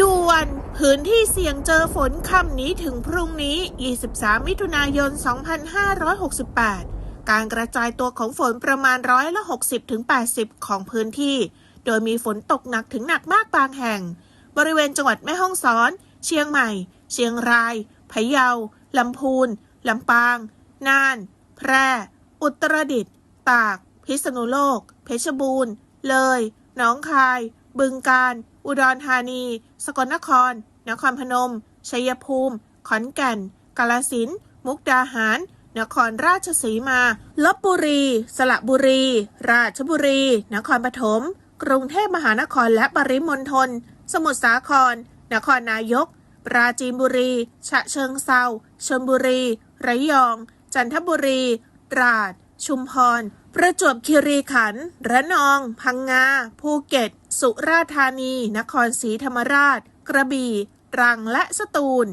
ด่วนพื้นที่เสี่ยงเจอฝนค่ำนี้ถึงพรุ่งนี้ 23 มิถุนายน 2568 การกระจายตัวของฝนประมาณร้อยละ 60ถึง80 ของพื้นที่ โดยมีฝนตกหนักถึงหนักมากบางแห่ง บริเวณจังหวัดแม่ฮ่องสอน เชียงใหม่ เชียงราย พะเยา ลำพูน ลำปาง น่าน แพร่ อุตรดิตถ์ ตาก พิษณุโลก เพชรบูรณ์ เลย หนองคาย บึงกาฬ อุดรธานี สกลนคร นครพนม ชัยภูมิ ขอนแก่น กาฬสินธุ์ มุกดาหาร นครราชสีมา ลบบุรี สระบุรี ราชบุรี นครปฐม กรุงเทพมหานครและปริมณฑล สมุทรสาคร นครนายก ปราจีนบุรี ฉะเชิงเซาชลบุรี ระยอง จันทบุรี ตราด ชุมพร ประจวบคีรีขันธ์ ระนอง พังงา ภูเก็ต สุราษฎร์ธานี นครศรีธรรมราช กระบี่ ตรังและสตูล